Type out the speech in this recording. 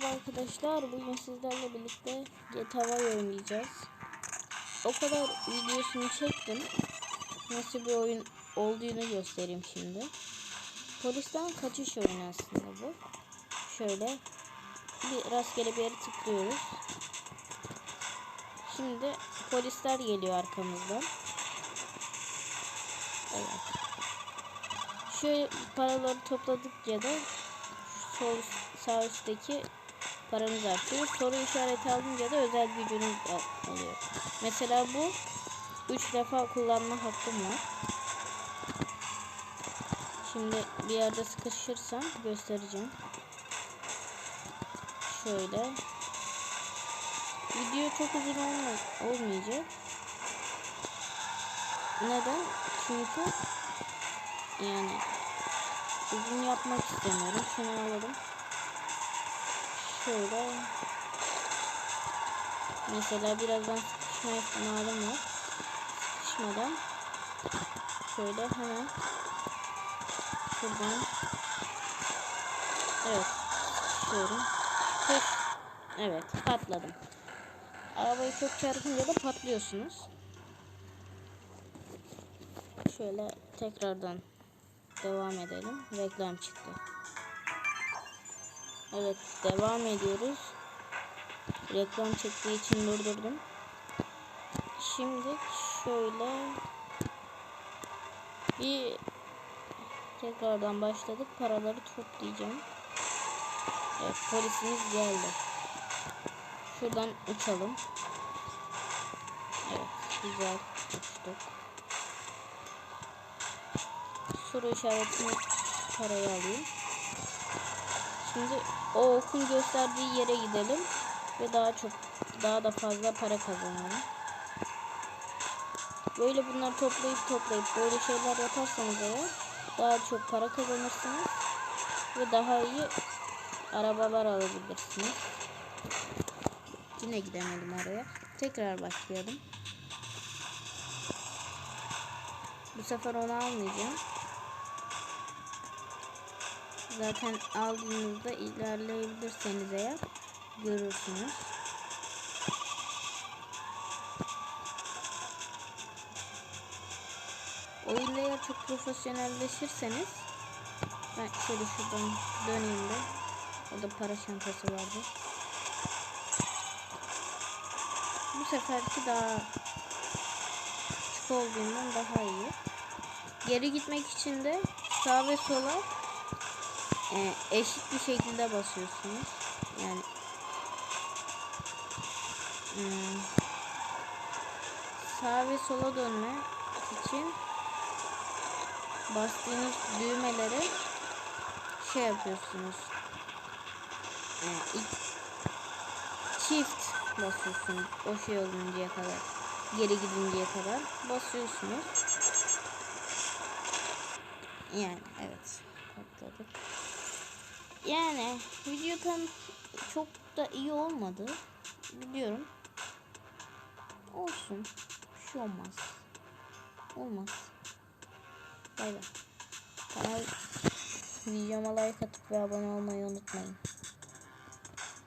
Merhaba arkadaşlar. Bugün sizlerle birlikte GTA oynayacağız. O kadar videosunu çektim. Nasıl bir oyun olduğunu göstereyim şimdi. Polisten kaçış oyunu aslında bu. Şöyle bir rastgele bir yere tıklıyoruz. Şimdi polisler geliyor arkamızdan. Evet. Şöyle paraları topladıkça da sol sağ üstteki paranız artıyor. Soru işareti alınca da özel gücünüz al- oluyor. Mesela bu 3 defa kullanma hakkım var. Şimdi bir yerde sıkışırsam göstereceğim. Şöyle. Video çok uzun olma, olmayacak. Neden? Çünkü yani uzun yapmak istemiyorum. Şunu alalım. Şöyle. Mesela birazdan sıkışma ihtimalim var. Sıkışmadan şöyle hemen şuradan evet sıkışıyorum. Tık. Evet patladım. Arabayı çok çarpınca da patlıyorsunuz. Şöyle tekrardan devam edelim. Reklam çıktı. Evet devam ediyoruz. Reklam çıktığı için durdurdum. Şimdi şöyle bir tekrardan başladık. Paraları toplayacağım. Evet polisimiz geldi. Şuradan uçalım. Evet güzel uçtuk. Soru işaretini parayı alayım. Şimdi o okun gösterdiği yere gidelim ve daha çok daha da fazla para kazanalım. Böyle bunları toplayıp toplayıp böyle şeyler yaparsanız eğer daha çok para kazanırsınız ve daha iyi arabalar alabilirsiniz. Yine gidemedim oraya. Tekrar başlayalım. Bu sefer onu almayacağım. Zaten aldığınızda ilerleyebilirseniz eğer görürsünüz. Oyunda eğer çok profesyonelleşirseniz ben şöyle şuradan döneyim de orada para çantası vardı. Bu seferki daha küçük olduğundan daha iyi. Geri gitmek için de sağ ve sola e, eşit bir şekilde basıyorsunuz. Yani hmm, sağ ve sola dönme için bastığınız düğmelere şey yapıyorsunuz. E, çift basıyorsunuz o şey oluncaya kadar geri gidinceye kadar basıyorsunuz. Yani evet patladık. Yani video tam çok da iyi olmadı. Biliyorum. Olsun. Bir şey olmaz. Olmaz. Bay bay. Kanal videoma like atıp ve abone olmayı unutmayın.